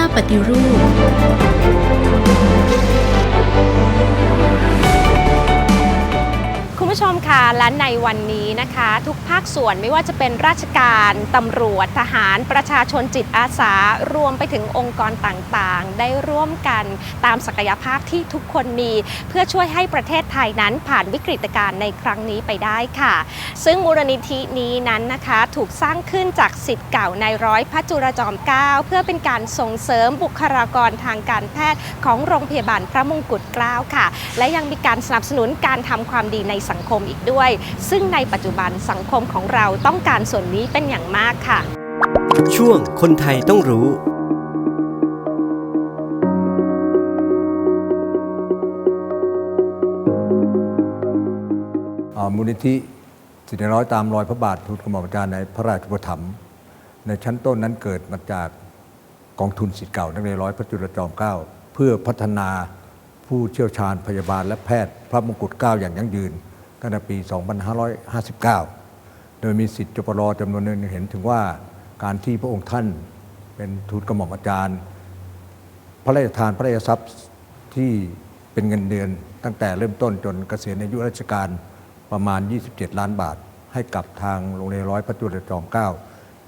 ก้าปฏิรูป ผู้ชมค่ะและในวันนี้นะคะ ทุกภาคส่วนไม่ว่าจะเป็นราชการตำรวจทหารประชาชนจิตอาสารวมไปถึงองค์กรต่างๆ ได้ร่วมกันตามศักยภาพที่ทุกคนมี เพื่อช่วยให้ประเทศไทยนั้นผ่านวิกฤตการณ์ในครั้งนี้ไปได้ค่ะ ซึ่งมูลนิธินี้นั้นนะคะถูกสร้างขึ้นจากสิทธิ์เก่าในร้อยพระจุลจอมเกล้าเพื่อเป็นการส่งเสริมบุคลากรทางการแพทย์ของโรงพยาบาลพระมงกุฎเกล้าค่ะ และยังมีการสนับสนุนการทำความดีในสังคมอีกด้วย ซึ่งในปัจจุบันสังคมของเราต้องการส่วนนี้เป็นอย่างมากค่ะ ช่วงคนไทยต้องรู้อ่ามูลนิธิสิทธิร้อยตามรอยพระบาททุนกระหม่อมอาจารย์ในพระราชอุปถัมภ์ในชั้นต้นนั้นเกิดมาจากกองทุนสิทธิ์เก่านักเรียนร้อยพระจุลจอมเกล้าเพื่อพัฒนาผู้เชี่ยวชาญพยาบาลและแพทย์ พระมงกุฎเกล้าอย่างยั่งยืน ตั้งแต่ปี 2559 โดยมีสิทธิ์จปรจำนวนหนึ่งเห็นถึงว่าการที่พระองค์ท่านเป็นทูตกระหม่อมอาจารย์ พระราชทานพระราชทรัพย์ที่เป็นเงินเดือน ตั้งแต่เริ่มต้นจนเกษียณอายุราชการประมาณ 27 ล้านบาท ให้กับทางโรงเรียนร้อยพระจุลจอมเกล้า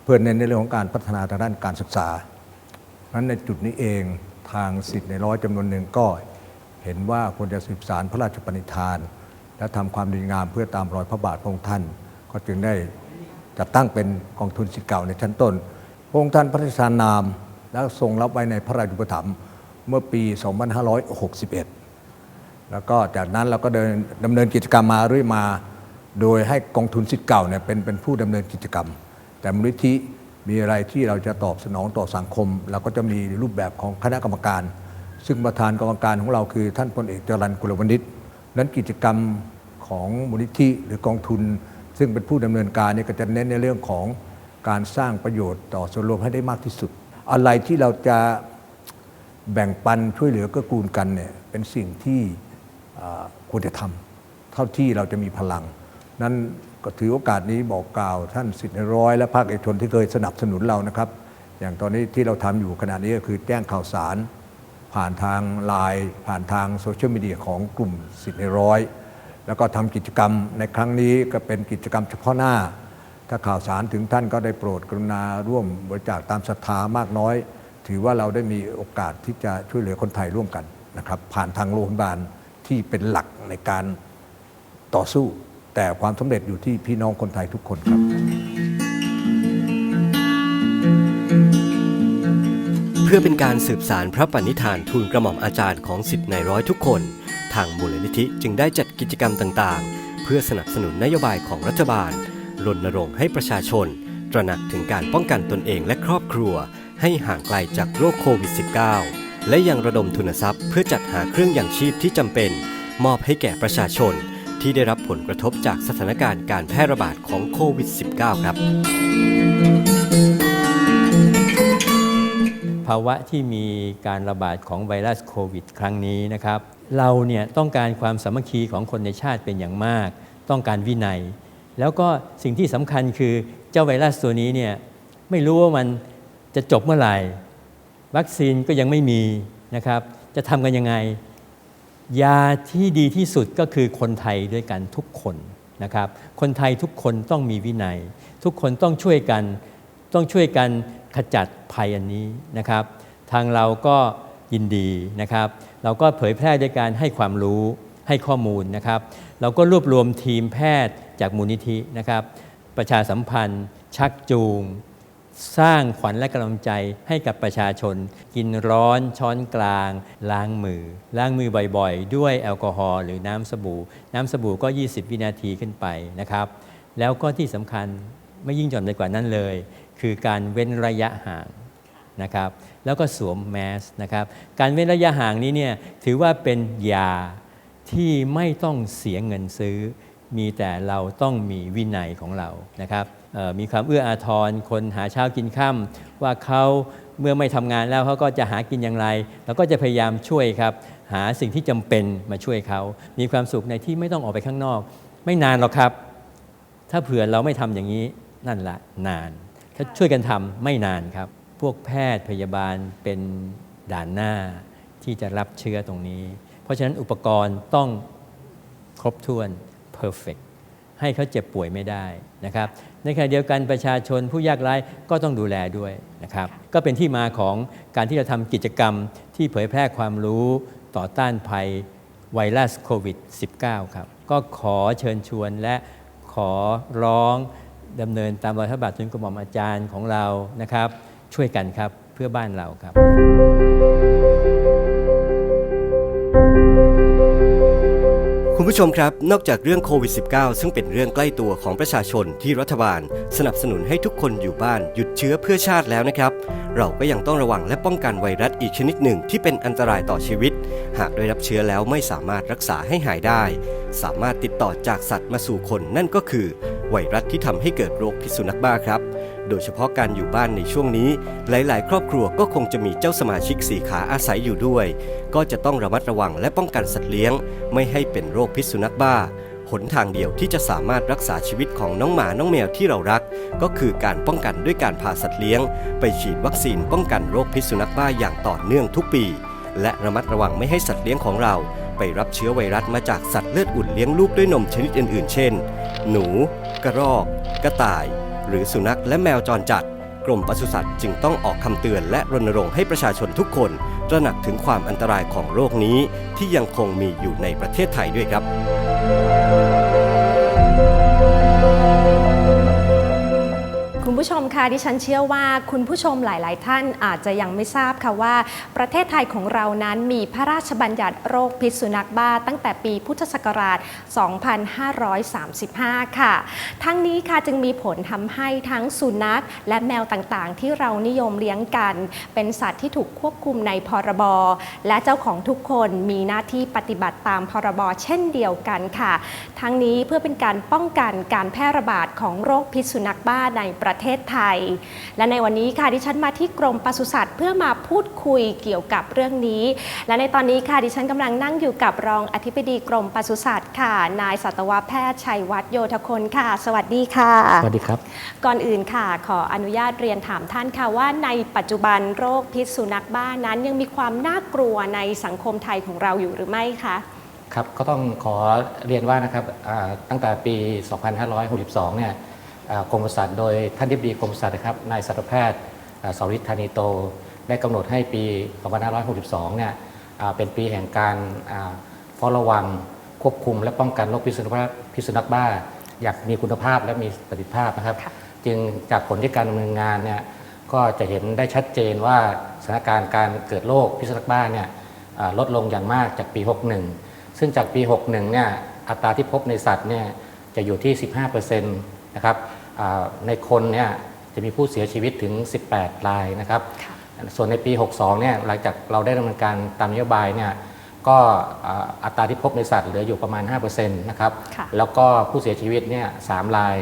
เพื่อเน้นในเรื่องของการพัฒนาทางด้านการศึกษาเพราะฉะนั้นในจุดนี้เองทางสิทธิ์ในร้อยจำนวนหนึ่งก็เห็นว่าควรจะสืบสารพระราชปณิธาน และทำความดีงามเพื่อตามรอยพระบาทพระองค์ท่าน ก็จึงได้จัดตั้งเป็นกองทุนสิทธิ์เก่าในชั้นต้น พระองค์ท่านพระราชทานนาม และทรงรับไว้ในพระราชุปถัมภ์เมื่อปี 2561 แล้วก็จากนั้นเราก็เดินดำเนินกิจกรรมมาเรื่อยมา โดยให้กองทุนสิทธิ์เก่าเนี่ยเป็นเป็นผู้ดำเนินกิจกรรม แต่มูลนิธิมีอะไรที่เราจะตอบสนองต่อสังคมเราก็จะมีรูปแบบของคณะกรรมการ ซึ่งประธานกรรมการของเราคือท่านพลเอกจรัญกุลวณิชนั้นกิจกรรม ของมูลนิธิหรือกองทุน ซึ่งเป็นผู้ดำเนินการเนี่ยก็จะเน้นในเรื่องของการสร้างประโยชน์ต่อส่วนรวมให้ได้มากที่สุด อะไรที่เราจะแบ่งปันช่วยเหลือเกื้อกูลกันเนี่ยเป็นสิ่งที่ควรจะทำเท่าที่เราจะมีพลัง นั้นก็ถือโอกาสนี้บอกกล่าวท่านสิทธิ์ในร้อย และภาคเอกชนที่เคยสนับสนุนเรานะครับ อย่างตอนนี้ที่เราทำอยู่ขณะนี้ก็คือแจ้งข่าวสาร ผ่านทางไลน์ผ่านทางโซเชียลมีเดียของกลุ่มสิทธิ์ในร้อย แล้วก็ทำกิจกรรมในครั้งนี้ก็เป็นกิจกรรมเฉพาะหน้า ถ้าข่าวสารถึงท่านก็ได้โปรดกรุณาร่วมบริจาคตามศรัทธามากน้อย ถือว่าเราได้มีโอกาสที่จะช่วยเหลือคนไทยร่วมกันนะครับ ผ่านทางโรงพยาบาลที่เป็นหลักในการต่อสู้ แต่ความสำเร็จอยู่ที่พี่น้องคนไทยทุกคนครับ เพื่อเป็นการสืบสารพระปณิธานทูลกระหม่อมอาจารย์ของสิทธิในร้อยทุกคน ทางมูลนิธิจึงได้จัดกิจกรรมต่างๆ เพื่อสนับสนุนนโยบายของรัฐบาลรณรงค์ให้ประชาชน ตระหนักถึงการป้องกันตนเองและครอบครัว ให้ห่างไกลจากโรคโควิด -19 และยังระดมทุนทรัพย์ เพื่อจัดหาเครื่องอย่างชีพที่จำเป็น มอบให้แก่ประชาชน ที่ได้รับผลกระทบจากสถานการณ์การแพร่ระบาดของโควิด -19 ครับ ภาวะที่มีการระบาดของไวรัสโควิด ครั้งนี้นะครับ เราเนี่ยต้องการความสามัคคีของคนในชาติเป็นอย่างมาก ต้องการวินัย แล้วก็สิ่งที่สำคัญคือเจ้าไวรัสตัวนี้เนี่ยไม่รู้ว่ามันจะจบเมื่อไหร่ วัคซีนก็ยังไม่มีนะครับ จะทำกันยังไง ยาที่ดีที่สุดก็คือคนไทยด้วยกันทุกคนนะครับ คนไทยทุกคนต้องมีวินัย ทุกคนต้องช่วยกันต้องช่วยกัน ขจัดภัยอันนี้นะครับ ทางเราก็ยินดีนะครับ เราก็เผยแพร่ด้วยการให้ความรู้ให้ข้อมูลนะครับ เราก็รวบรวมทีมแพทย์จากมูลนิธินะครับ ประชาสัมพันธ์ ชักจูง สร้างขวัญและกำลังใจให้กับประชาชน กินร้อนช้อนกลาง ล้างมือ ล้างมือบ่อยๆ ด้วยแอลกอฮอล์หรือน้ำสบู่ น้ำสบู่ก็ 20 วินาทีขึ้นไปนะครับ แล้วก็ที่สำคัญไม่ยิ่งหย่อนไปกว่านั้นเลย คือการเว้นระยะห่างนะครับ แล้วก็สวมแมสนะครับ การเว้นระยะห่างนี้เนี่ยถือว่าเป็นยาที่ไม่ต้องเสียเงินซื้อ มีแต่เราต้องมีวินัยของเรานะครับมีความเอื้ออาทรคนหาเช้ากินค่ำว่าเขาเมื่อไม่ทำงานแล้วเขาก็จะหากินอย่างไรเราก็จะพยายามช่วยครับ หาสิ่งที่จำเป็นมาช่วยเขา มีความสุขในที่ไม่ต้องออกไปข้างนอก ไม่นานหรอกครับ ถ้าเผื่อเราไม่ทำอย่างนี้นั่นละนาน ถ้าช่วยกันทำไม่นานครับ พวกแพทย์พยาบาลเป็นด่านหน้าที่จะรับเชื้อตรงนี้ เพราะฉะนั้นอุปกรณ์ต้องครบถ้วน perfect ให้เขาเจ็บป่วยไม่ได้นะครับ ในขณะเดียวกันประชาชนผู้ยากไร้ก็ต้องดูแลด้วยนะครับ ก็เป็นที่มาของการที่เราทำกิจกรรมที่เผยแพร่ความรู้ต่อต้านภัยไวรัสโควิด -19 ครับ ก็ขอเชิญชวนและขอร้อง ดำเนินตามรอยพระบาททุนกระหม่อมอาจารย์ของเรานะครับ ช่วยกันครับเพื่อบ้านเราครับคุณผู้ชมครับ นอกจากเรื่องโควิด -19 ซึ่งเป็นเรื่องใกล้ตัวของประชาชนที่รัฐบาล สนับสนุนให้ทุกคนอยู่บ้านหยุดเชื้อเพื่อชาติแล้วนะครับ เราก็ยังต้องระวังและป้องกันไวรัสอีกชนิดหนึ่งที่เป็นอันตรายต่อชีวิต หากได้รับเชื้อแล้วไม่สามารถรักษาให้หายได้ สามารถติดต่อจากสัตว์มาสู่คนนั่นก็คือ ไวรัสที่ทำให้เกิดโรคพิษสุนัขบ้าครับ โดยเฉพาะการอยู่บ้านในช่วงนี้ หลาย ๆ ครอบครัวก็คงจะมีเจ้าสมาชิกสีขาอาศัยอยู่ด้วย ก็จะต้องระมัดระวังและป้องกันสัตว์เลี้ยง ไม่ให้เป็นโรคพิษสุนัขบ้าหนทางเดียวที่จะสามารถรักษาชีวิตของน้องหมาน้องแมวที่เรารัก ก็คือการป้องกันด้วยการพาสัตว์เลี้ยง ไปฉีดวัคซีนป้องกันโรคพิษสุนัขบ้าอย่างต่อเนื่องทุกปี และระมัดระวังไม่ให้สัตว์เลี้ยงของเรา ไปรับเชื้อไวรัสมาจากสัตว์เลือดอุ่นเลี้ยงลูกด้วยนมชนิดอื่นๆ เช่น หนู กระรอก กระต่าย หรือสุนัขและแมวจรจัด กรมปศุสัตว์จึงต้องออกคำเตือนและรณรงค์ให้ประชาชนทุกคนตระหนักถึงความอันตรายของโรคนี้ที่ยังคงมีอยู่ในประเทศไทยด้วยครับ คุณผู้ชมคะดิฉันเชื่อว่าคุณผู้ชมหลาย ๆ ท่านอาจจะยังไม่ทราบค่ะว่า ประเทศไทยของเรานั้นมีพระราชบัญญัติโรคพิษสุนัขบ้า ตั้งแต่ปีพุทธศักราช 2535 ค่ะ ทั้งนี้ค่ะจึงมีผลทำให้ทั้งสุนัขและแมวต่าง ๆ ที่เรานิยมเลี้ยงกัน เป็นสัตว์ที่ถูกควบคุมในพรบ และเจ้าของทุกคนมีหน้าที่ปฏิบัติตามพรบ เช่นเดียวกันค่ะ ทั้งนี้เพื่อเป็นการป้องกันการแพร่ระบาดของโรคพิษสุนัขบ้าในประเทศไทย และในวันนี้ค่ะดิฉันมาที่กรมปศุสัตว์เพื่อมาพูดคุยเกี่ยวกับเรื่องนี้ และในตอนนี้ค่ะดิฉันกำลังนั่งอยู่กับรองอธิบดีกรมปศุสัตว์ค่ะ นายสัตวแพทย์ชัยวัฒน์โยธคนค่ะ สวัสดีค่ะ สวัสดีครับ ก่อนอื่นค่ะ ขออนุญาตเรียนถามท่านค่ะว่าในปัจจุบันโรคพิษสุนัขบ้านั้นยังมีความน่ากลัวในสังคมไทยของเราอยู่หรือไม่คะครับก็ต้องขอเรียนว่านะครับอ่าตั้งแต่ปี 2562 เนี่ยอ่า กรมปศุสัตว์โดยท่านทิบดีกรมปศุสัตว์นะครับนายสัตวแพทย์อ่าสริธานิโต ได้กำหนดให้ปี2562 เนี่ยอ่าเป็นปีแห่งการอ่าเฝ้าระวังควบคุม และป้องกันโรคพิษสุนัขบ้าพิษสุนัขบ้าอย่างมีคุณภาพและมีประสิทธิภาพนะครับค่ะจึงจากผลที่การดำเนินงานเนี่ยก็จะเห็นได้ชัดเจนว่าสถานการณ์การเกิดโรคพิษสุนัขบ้าเนี่ยอ่าลดลงอย่างมากจากปี 61 ซึ่งจากปี 61 เนี่ยอัตราที่พบในสัตว์เนี่ยจะอยู่ที่ 15% นะครับอ่าในคนเนี่ยจะมีผู้เสียชีวิตถึง 18 รายนะครับค่ะส่วนในปี 62 เนี่ยหลังจากเราได้ดำเนินการตามนโยบายเนี่ยก็อ่าอัตราที่พบในสัตว์เหลืออยู่ประมาณ 5%นะครับค่ะแล้วก็ผู้เสียชีวิตเนี่ยสามราย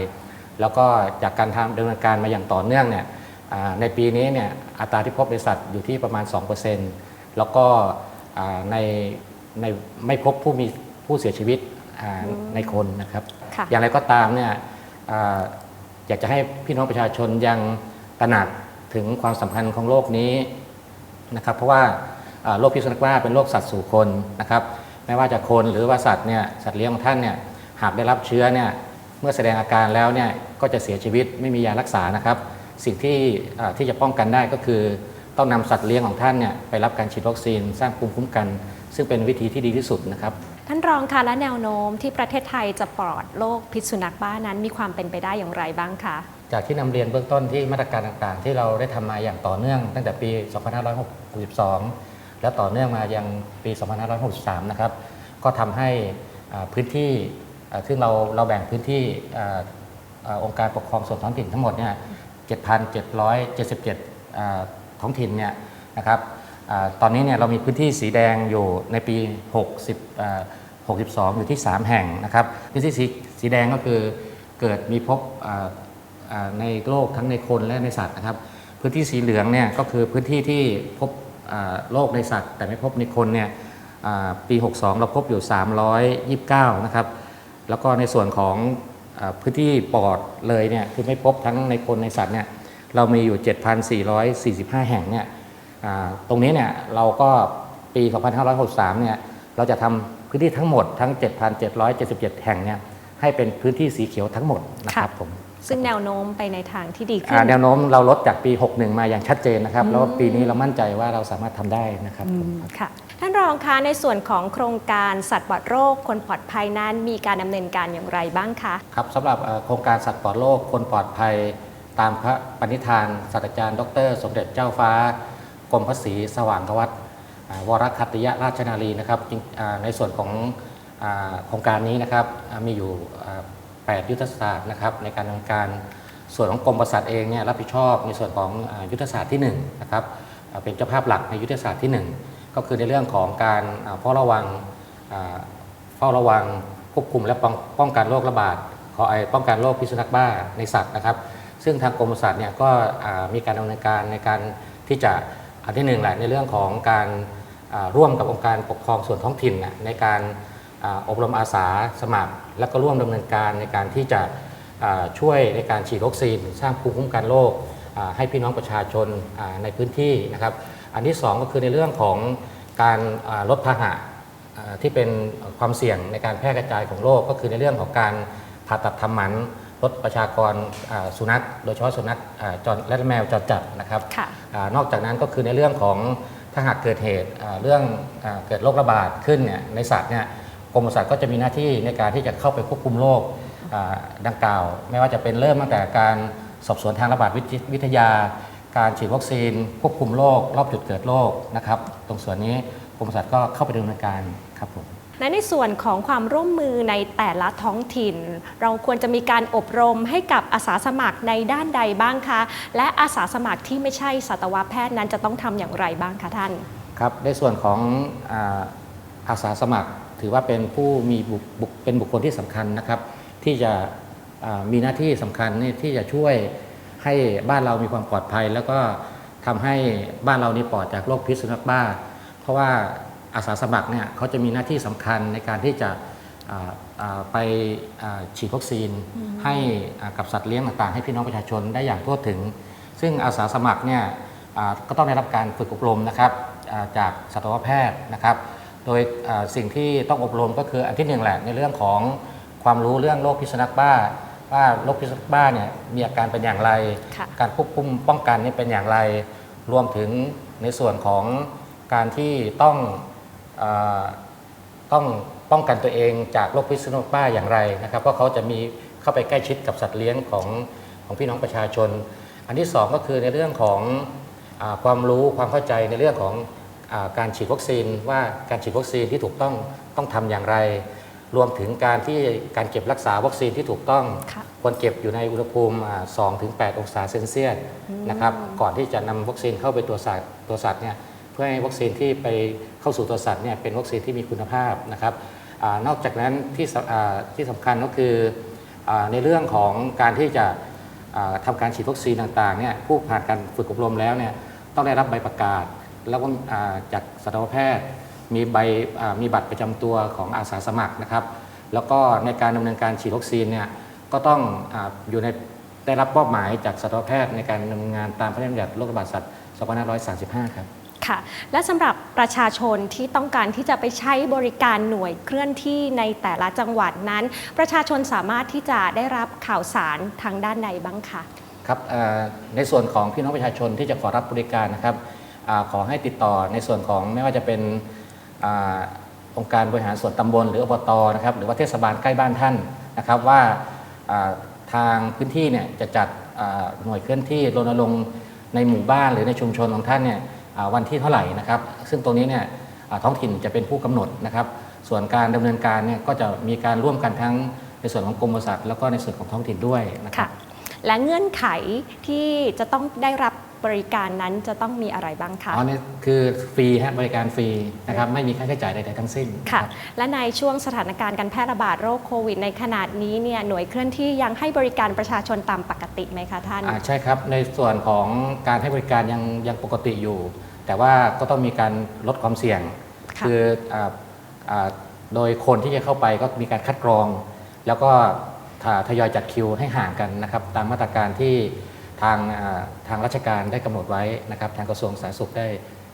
แล้วก็จากการทำดำเนินการมาอย่างต่อเนื่องเนี่ยอ่าในปีนี้เนี่ยอัตราที่พบในสัตว์อยู่ที่ประมาณ 2%แล้วก็อ่าในในไม่พบผู้มีผู้เสียชีวิตอ่าในคนนะครับค่ะอย่างไรก็ตามเนี่ย อยากจะให้พี่น้องประชาชนยังตระหนักถึงความสำคัญของโรคนี้นะครับ เพราะว่าโรคพิษสุนัขบ้าเป็นโรคสัตว์สู่คนนะครับ ไม่ว่าจะคนหรือว่าสัตว์เนี่ยสัตว์เลี้ยงของท่านเนี่ยหากได้รับเชื้อเนี่ยเมื่อแสดงอาการแล้วเนี่ยก็จะเสียชีวิตไม่มียารักษานะครับ สิ่งที่ที่จะป้องกันได้ก็คือ ต้องนำสัตว์เลี้ยงของท่านเนี่ยไปรับการฉีดวัคซีนสร้างภูมิคุ้มกัน ซึ่งเป็นวิธีที่ดีที่สุดนะครับ ท่านรองคะและแนวโน้มที่ประเทศไทยจะปลอดโรคพิษสุนัขบ้านั้นมีความเป็นไปได้อย่างไรบ้างคะจากที่นำเรียนเบื้องต้นที่มาตรการต่างๆ ที่เราได้ทำมาอย่างต่อเนื่อง ตั้งแต่ปี 2562 และต่อเนื่องมายังปี 2563 นะครับ ก็ทำให้พื้นที่ซึ่งเราเราแบ่งพื้นที่อองค์การปกครองส่วนท้องถิ่นทั้งหมดเนี่ย 7,777 ท้องถิ่นเนี่ยนะครับอตอนนี้เนี่ยเรามีพื้นที่สีแดงอยู่ในปี 60 62 อยู่ที่ 3 แห่งนะครับพื้นที่สีสีแดงก็คือเกิดมีพบในโลกทั้งในคนและในสัตว์นะครับ พื้นที่สีเหลืองเนี่ยก็คือพื้นที่ที่พบโรคในสัตว์ แต่ไม่พบในคนเนี่ยปี 62 เราพบอยู่ 329 นะครับ แล้วก็ในส่วนของอพื้นที่ปอดเลยเนี่ยคือไม่พบทั้งในคนในสัตว์เนี่ยเรามีอยู่ 7,445 แห่งเนี่ยตรงนี้เนี่ยเราก็ปี 2563 เนี่ยเราจะทำ พื้นที่ทั้งหมดทั้ง 7,777 แห่งเนี่ยให้เป็นพื้นที่สีเขียวทั้งหมดนะครับผมซึ่งแนวโน้มไปในทางที่ดีขึ้อ่านแนวโน้มเราลดจากปี 61 มาอย่างชัดเจนนะครับ แล้วปีนี้เรามั่นใจว่าเราสามารถทำได้นะครับผมค่ะท่านรองคะในส่วนของโครงการสัตว์ปลอดโรค คนปลอดภัยนั้นมีการดำเนินการอย่างไรบ้างคะครับสำหรับเอ่อโครงการสัตว์ปลอดโลกคนปลอดภัย ตามพระปณิธานศาสตราจารย์ ดร สมเด็จเจ้าฟ้ากรมพระศรีสว่างวัฒน์อ่า วรคัตยราชนารีนะครับในส่วนของโครงการนี้นะครับมีอยู่ 8 ยุทธศาสตร์นะครับในการดำเนินการส่วนของกรมปศุสัตว์เองเนี่ยรับผิดชอบในส่วนของยุทธศาสตร์ที่1นะครับเป็นเจ้าภาพหลักในยุทธศาสตร์ที่ 1 ก็คือในเรื่องของการเฝ้าระวังเฝ้าระวังควบคุมและป้องป้องกันโรคระบาดขอไอป้องกันโรคพิษสุนัขบ้าในสัตว์นะครับ ซึ่งทางกรมปศุสัตว์เนี่ยก็มีการดำเนินการในการที่จะอันที่หนึ่งแหละในเรื่องของการ ร่วมกับองค์การปกครองส่วนท้องถิ่นน่ะในการอ่าอบรมอาสาสมัคร และก็ร่วมดำเนินการในการที่จะอ่าช่วยในการฉีดวัคซีนสร้างภูมิคุ้มกันโรคอ่าให้พี่น้องประชาชนอ่าในพื้นที่นะครับ อันที่สองก็คือในเรื่องของการอ่าลดพาหะอ่าที่เป็นความเสี่ยงในการแพร่กระจายของโรคก็คือในเรื่องของการผ่าตัดทำหมันลดประชากรอ่าสุนัข โดยเฉพาะสุนัขอ่าจรและแมวจรจัดนะครับค่ะอานอกจากนั้นก็คือในเรื่องของ ถ้าหากเกิดเหตุเรื่องเกิดโรคระบาดขึ้นเนี่ยในสัตว์เนี่ยกรมปศุสัตว์ก็จะมีหน้าที่ในการที่จะเข้าไปควบคุมโรคดังกล่าว ไม่ว่าจะเป็นเริ่มตั้งแต่การสอบสวนทางระบาดวิทยวิทยาการฉีดวัคซีน ควบคุมโรครอบจุดเกิดโรคนะครับ ตรงส่วนนี้กรมปศุสัตว์ก็เข้าไปดำเนินการครับผม และในส่วนของความร่วมมือในแต่ละท้องถิ่น เราควรจะมีการอบรมให้กับอาสาสมัครในด้านใดบ้างคะ และอาสาสมัครที่ไม่ใช่สัตวแพทย์นั้นจะต้องทำอย่างไรบ้างคะท่านครับในส่วนของอาสาสมัครถือว่าเป็นผู้มีบุคบุคเป็นบุคคลที่สำคัญนะครับ ที่จะมีหน้าที่สำคัญที่จะช่วยให้บ้านเรามีความปลอดภัย แล้วก็ทำให้บ้านเรานี่ปลอดจากโรคพิษสุนัขบ้า เพราะว่า อาสาสมัครเนี่ยเขาจะมีหน้าที่สำคัญในการที่จะอ่าอ่าไปอ่าฉีดวัคซีนให้อ่ากับสัตว์เลี้ยงต่างๆ ให้พี่น้องประชาชนได้อย่างทั่วถึง ซึ่งอาสาสมัครเนี่ยอ่าก็ต้องได้รับการฝึกอบรมนะครับอ่าจากสัตวแพทย์นะครับ โดยอ่าสิ่งที่ต้องอบรมก็คืออันที่หนึ่งแหละในเรื่องของความรู้เรื่องโรคพิษสุนัขบ้า ว่าโรคพิษสุนัขบ้าเนี่ยมีอาการเป็นอย่างไรค่ะการควบคุมป้องกันนี่เป็นอย่างไร รวมถึงในส่วนของการที่ต้องเออ ต้องป้องกันตัวเองจากโรคพิษสุนัขบ้าอย่างไรนะครับ เพราะเขาจะมีเข้าไปใกล้ชิดกับสัตว์เลี้ยงของของพี่น้องประชาชน อันที่สองก็คือในเรื่องของอาความรู้ความเข้าใจในเรื่องของอาการฉีดวัคซีนว่าการฉีดวัคซีนที่ถูกต้องต้องทำอย่างไร รวมถึงการที่การเก็บรักษาวัคซีนที่ถูกต้องค่ะควรเก็บอยู่ในอุณหภูมิอ่า2ถึง8องศาเซนเซียสนะครับก่อนที่จะนำวัคซีนเข้าไปตัวสัตว์ตัวสัตว์เนี่ยเพื่อให้วัคซีนที่ไปเข้าสู่ตัวสัตว์เนี่ยเป็นวัคซีนที่มีคุณภาพนะครับอนอกจากนั้นที่สอ่าที่สำคัญก็คืออในเรื่องของการที่จะอ่าทำการฉีดวัคซีนต่างๆเนี่ยผู้ผ่านการฝึกอบรมแล้วเนี่ยต้องได้รับใบประกาศ แล้วก็จากสัตวแพทย์มีใบมีบัตรประจำตัวของอาสาสมัครนะครับ แล้วก็ในการดำเนินการฉีดวัคซีนเนี่ยก็ต้องออยู่ในได้รับมอบหมายจากสัตวแพทย์ในการดำเนินงานตามพระราชบัญญัติโรคระบาดสัตว์ 2535 ครับ ค่ะ และสำหรับประชาชนที่ต้องการที่จะไปใช้บริการหน่วยเคลื่อนที่ในแต่ละจังหวัดนั้น ประชาชนสามารถที่จะได้รับข่าวสารทางด้านใดบ้างคะครับในส่วนของพี่น้องประชาชนที่จะขอรับบริการนะครับอขอให้ติดต่อในส่วนของไม่ว่าจะเป็นอองค์การบริหารส่วนตำบลหรืออบตนะครับหรือว่าเทศบาลใกล้บ้านท่านนะครับว่าทางพื้นที่เนี่ยจะจัดหน่วยเคลื่อนที่รณรงค์ในหมู่บ้านหรือในชุมชนของท่านเนี่ย วันที่เท่าไหร่นะครับ ซึ่งตรงนี้เนี่ยอ่าท้องถิ่นจะเป็นผู้กำหนดนะครับ ส่วนการดำเนินการเนี่ยก็จะมีการร่วมกันทั้งในส่วนของกรมปศุสัตว์แล้วก็ในส่วนของท้องถิ่นด้วยนะครัค่ะบและเงื่อนไขที่จะต้องได้รับบริการนั้นจะต้องมีอะไรบ้างคะอ๋อนี่คือฟรีฮะบริการฟรีนะครับไม่มีค่าใช้จ่ายใดๆทั้งสิ้นค่ะรับและในช่วงสถานการณ์การแพร่ระบาดโรคโควิดในขนาดนี้เนี่ยหน่วยเคลื่อนที่ยังให้บริการประชาชนตามปกติไหมคะท่านอ่าใช่ครับในส่วนของการให้บริการยังยังปกติอยู่ แต่ว่าก็ต้องมีการลดความเสี่ยงค่ะ ออ่าอ่าโดยคนที่จะเข้าไปก็มีการคัดกรอง แล้วก็ททยอยจัดคิวให้ห่างกันนะครับ ตามมาตรการที่ทางอ่าทางราชการได้กำหนดไว้นะครับ ทางกระทรวงสาธารณสุขได้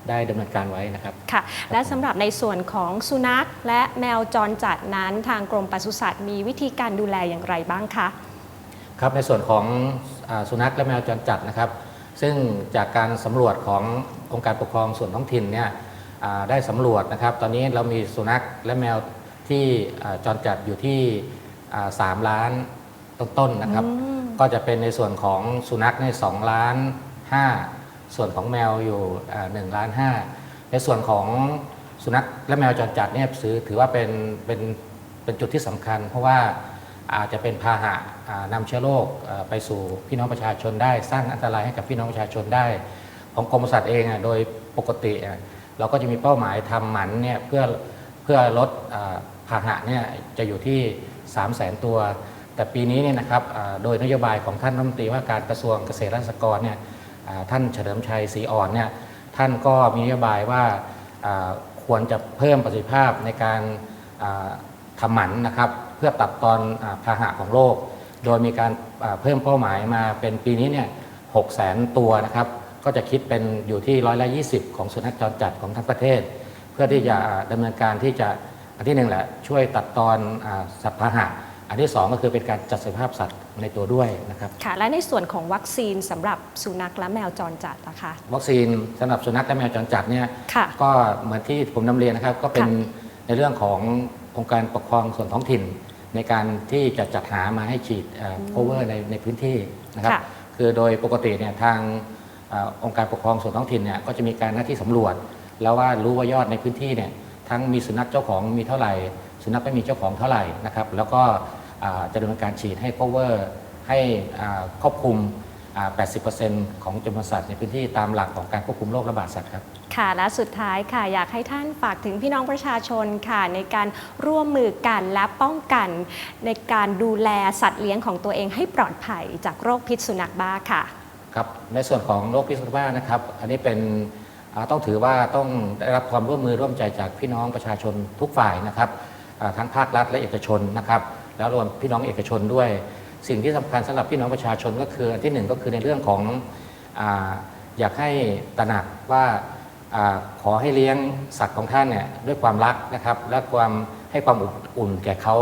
ได้ดำเนินการไว้นะครับ ค่ะ และสำหรับในส่วนของสุนัขและแมวจรจัดนั้นทางกรมปศุสัตว์มีวิธีการดูแลอย่างไรบ้างคะ ครับในส่วนของอาสุนัขและแมวจรจัดนะครับ ซึ่งจากการสำรวจขององค์การปกครองส่วนท้องถิ่นเนี่ยอ่าได้สำรวจนะครับ ตอนนี้เรามีสุนัขและแมวที่อ่าจรจัดอยู่ที่อ่าสามล้านต้นๆนะครับ ก็จะเป็นในส่วนของสุนัขในสองล้านห้าส่วนของแมวอยู่หนึ่งล้านห้าในส่วนของสุนัขและแมวจรจัดเนี่ยถือถือว่าเป็นเป็นเป็นจุดที่สำคัญ เพราะว่า อาจจะเป็นพาหะอ่านำเชื้อโรคไปสู่พี่น้องประชาชนได้ สร้างอันตรายให้กับพี่น้องประชาชนได้ ของกรมสัตว์เองอะโดยปกติเราก็จะมีเป้าหมายทำหมันเนี่ยเพื่อเพื่อลดพาหะเนี่ยจะอยู่ที่ 3 0 0แสนตัว แต่ปีนี้เนี่ยนะครับโดยนโยบายของท่านรัฐมนตรีว่าการกระทรวงเกษตรและสหกรณ์เนี่ยท่านเฉลิมชัยศรีอ่อนเนี่ยท่านก็มีนโยบายว่าควรจะเพิ่มประสิทธิภาพในการอ่าทำหมันนะครับ เพื่อตัดตอนอาพาหะของโรคโดยมีการอ่าเพิ่มเป้าหมายมาเป็นปีนี้เนี่ยหกแสนตัวนะครับ ก็จะคิดเป็นอยู่ที่ร้อยละ20ของสุนัขจรจัดของทั้งประเทศ เพื่อที่จะดำเนินการที่จะอันที่หนึ่งแหละช่วยตัดตอนอาสัตว์พาหะอันที่สองก็คือเป็นการจัดสภาพสัตว์ในตัวด้วยนะครับค่ะและในส่วนของวัคซีนสำหรับสุนัขและแมวจรจัดนะคะวัคซีนสำหรับสุนัขและแมวจรจัดเนี่ยค่ะก็เหมือนที่ผมนำเรียนนะครับ ก็เป็นค่ในเรื่องขององค์การปกครองส่วนท้องถิ่น ในการที่จะจัดหามาให้ฉีดโคเวอร์ในในพื้นที่นะครับ ค่ะคือโดยปกติเนี่ยทางเออองค์การปกครองส่วนท้องถิ่นเนี่ยก็จะมีการหน้าที่สำรวจ แล้วว่ารู้ว่ายอดในพื้นที่เนี่ยทั้งมีสุนัขเจ้าของมีเท่าไหร่ สุนัขไม่มีเจ้าของเท่าไหร่นะครับแล้วก็อ่าจะดำเนินการฉีดให้ cover ให้อ่าครอบคลุมอ่า80%ของจำนวนสัตว์ในพื้นที่ตามหลักของการควบคุมโรคระบาดสัตว์ครับ ค่ะและสุดท้ายค่ะ อยากให้ท่านฝากถึงพี่น้องประชาชนค่ะ ในการร่วมมือกันและป้องกัน ในการดูแลสัตว์เลี้ยงของตัวเองให้ปลอดภัยจากโรคพิษสุนัขบ้าค่ะครับในส่วนของโรคพิษสุนัขบ้านะครับ อันนี้เป็นต้องถือว่าต้องได้รับความร่วมมือร่วมใจจากพี่น้องประชาชนทุกฝ่ายนะครับทั้งภาครัฐและเอกชนนะครับ แล้วรวมพี่น้องเอกชนด้วย สิ่งที่สำคัญสำหรับพี่น้องประชาชนก็คืออันที่หนึ่งก็คือในเรื่องของออยากให้ตระหนักว่า ขอให้เลี้ยงสัตว์ของท่านเนี่ยด้วยความรักนะครับ และความให้ความอบอุ่นแก่เขา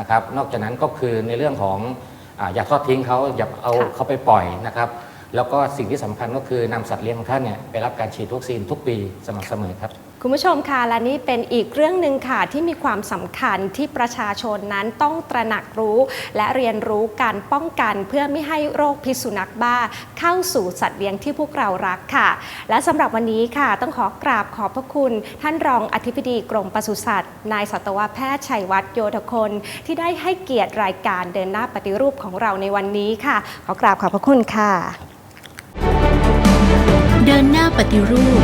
นะครับ นอกจากนั้นก็คือในเรื่องของอาอย่าทอดทิ้งเขาอย่าเอาค่ะเขาไปปล่อยนะครับ แล้วก็สิ่งที่สำคัญก็คือนำสัตว์เลี้ยงของท่านเนี่ยไปรับการฉีดวัคซีนทุกปีสม่ำเสมอครับ คุณผู้ชมค่ะและนี่เป็นอีกเรื่องหนึ่งค่ะที่มีความสำคัญที่ประชาชนนั้นต้องตระหนักรู้ และเรียนรู้การป้องกันเพื่อไม่ให้โรคพิษสุนัขบ้า เข้าสู่สัตว์เลี้ยงที่พวกเรารักค่ะ และสำหรับวันนี้ค่ะ ต้องขอกราบขอบพระคุณ ท่านรองอธิบดีกรมปศุสัตว์นายสัตวแพทย์ชัยวัฒน์โยธคน ที่ได้ให้เกียรติรายการเดินหน้าปฏิรูปของเราในวันนี้ค่ะ ขอกราบขอบพระคุณค่ะ เดินหน้าปฏิรูป